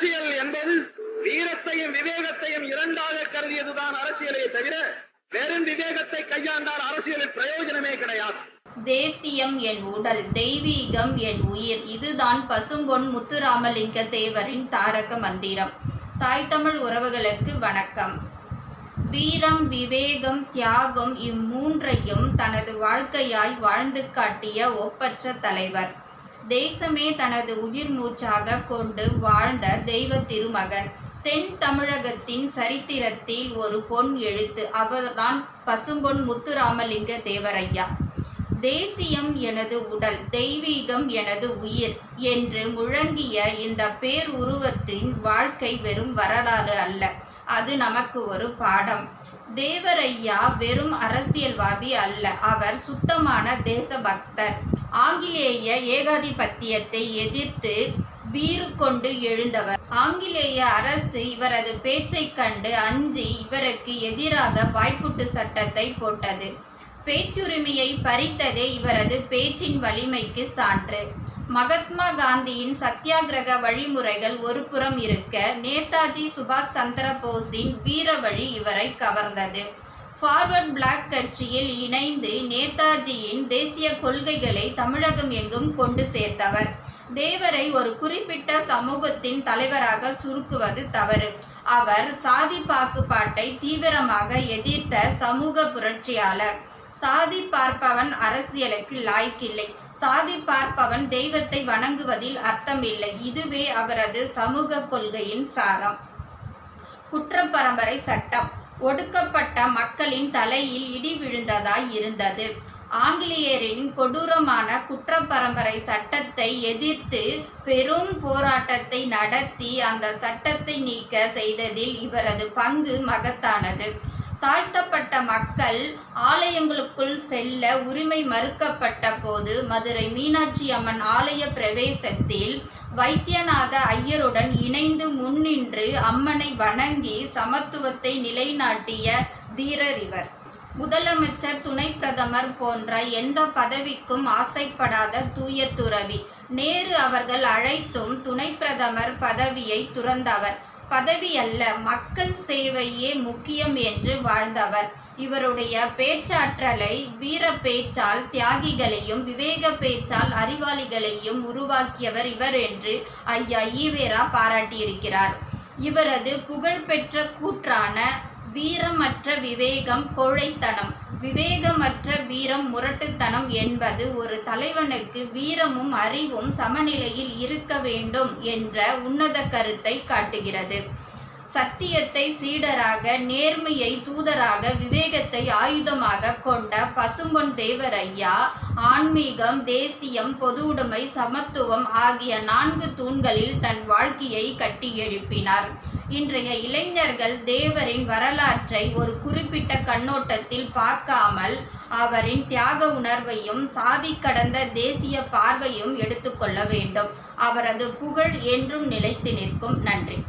அரசியல் என்பது வீரத்தையும் விவேகத்தையும் இரண்டாக கருதியதுதான் அரசியலே தவிர வெறும் விவேகத்தை கையாண்டால் அரசியலில் பிரயோஜனமே கிடையாது. தேசியம் என் உடல் தெய்வீகம் என் உயிர் இதுதான் பசும்பொன் முத்துராமலிங்க தேவரின் தாரக மந்திரம். தாய் தமிழ் உறவுகளுக்கு வணக்கம். வீரம் விவேகம் தியாகம் இம்மூன்றையும் தனது வாழ்க்கையாய் வாழ்ந்து காட்டிய ஒப்பற்ற தலைவர். தேசமே தனது உயிர் மூச்சாக கொண்டு வாழ்ந்த தெய்வ திருமகன். தென் தமிழகத்தின் சரித்திரத்தில் ஒரு பொன் எழுத்து. அவர்தான் பசும்பொன் முத்துராமலிங்க தேவரையா. தேசியம் எனது உடல் தெய்வீகம் எனது உயிர் என்று முழங்கிய இந்த பேர் உருவத்தின் வாழ்க்கை வெறும் வரலாறு அல்ல. அது நமக்கு ஒரு பாடம். தேவரையா வெறும் அரசியல்வாதி அல்ல. அவர் சுத்தமான தேசபக்தர். ஆங்கிலேய ஏகாதிபத்தியத்தை எதிர்த்து வீறு கொண்டு எழுந்தவர். ஆங்கிலேய அரசு இவரது பேச்சைக் கண்டு அஞ்சி இவருக்கு எதிராக வாய்ப்புட்டு சட்டத்தை போட்டது. பேச்சுரிமையை பறித்ததே இவரது பேச்சின் வலிமைக்கு சான்று. மகாத்மா காந்தியின் சத்தியாகிரக வழிமுறைகள் ஒரு புறம் இருக்க நேதாஜி சுபாஷ் சந்திர போஸின் வீர வழி இவரை கவர்ந்தது. ஃபார்வர்ட் பிளாக் கட்சியில் இணைந்து நேதாஜியின் தேசிய கொள்கைகளை தமிழகம் எங்கும் கொண்டு சேர்த்தவர். தேவரை ஒரு குறிப்பிட்ட சமூகத்தின் தலைவராக சுருக்குவது தவறு. அவர் சாதி பாகுபாட்டை தீவிரமாக எதிர்த்த சமூக புரட்சியாளர். சாதி பார்ப்பவன் அரசியலுக்கு லாய்க்கில்லை. சாதி பார்ப்பவன் தெய்வத்தை வணங்குவதில் அர்த்தமில்லை. இதுவே அவரது சமூக கொள்கையின் சாரம். குற்றப்பரம்பரை சட்டம். ஒடுக்கப்பட்ட மக்களின் தலையில் இடி விழுந்ததாய் இருந்தது. ஆங்கிலேயரின் கொடூரமான குற்றப்பரம்பரை சட்டத்தை எதிர்த்து பெரும் போராட்டத்தை நடத்தி அந்த சட்டத்தை நீக்க செய்ததில் இவரது பங்கு மகத்தானது. தாழ்த்தப்பட்ட மக்கள் ஆலயங்களுக்குள் செல்ல உரிமை மறுக்கப்பட்ட போது மதுரை மீனாட்சி அம்மன் ஆலய பிரவேசத்தில் வைத்தியநாத ஐயருடன் இணைந்து முன்னின்று அம்மனை வணங்கி சமத்துவத்தை நிலைநாட்டிய தீரர் இவர். முதலமைச்சர் துணை பிரதமர் போன்ற எந்த பதவிக்கும் ஆசைப்படாத தூய துறவி. நேரு அவர்கள் அழைத்தும் துணை பிரதமர் பதவியை துறந்தவர். பதவி அல்ல மக்கள் சேவையே முக்கியம் என்று வாழ்ந்தவர். இவருடைய பேச்சாற்றலை வீர பேச்சால் தியாகிகளையும் விவேக பேச்சால் அறிவாளிகளையும் உருவாக்கியவர் இவர் என்று ஐயா ஈவேரா பாராட்டியிருக்கிறார். இவரது புகழ்பெற்ற கூற்றான வீரமற்ற விவேகம் கோழைத்தனம். விவேகமற்ற வீரம் முரட்டுத்தனம் என்பது ஒரு தலைவனுக்கு வீரமும் அறிவும் சமநிலையில் இருக்க வேண்டும் என்ற உன்னத கருத்தை காட்டுகிறது. சத்தியத்தை சீடராக நேர்மையை தூதராக விவேகத்தை ஆயுதமாக கொண்ட பசும்பொன் தேவரையா ஆன்மீகம் தேசியம் பொது உடைமை சமத்துவம் ஆகிய நான்கு தூண்களில் தன் வாழ்க்கையை கட்டி எழுப்பினார். இன்றைய இளைஞர்கள் தேவரின் வரலாற்றை ஒரு குறிப்பிட்ட கண்ணோட்டத்தில் பார்க்காமல் அவரின் தியாக உணர்வையும் சாதி கடந்த தேசிய பார்வையும் எடுத்துக்கொள்ள வேண்டும். அவரது புகழ் என்றும் நிலைத்து நிற்கும். நன்றி.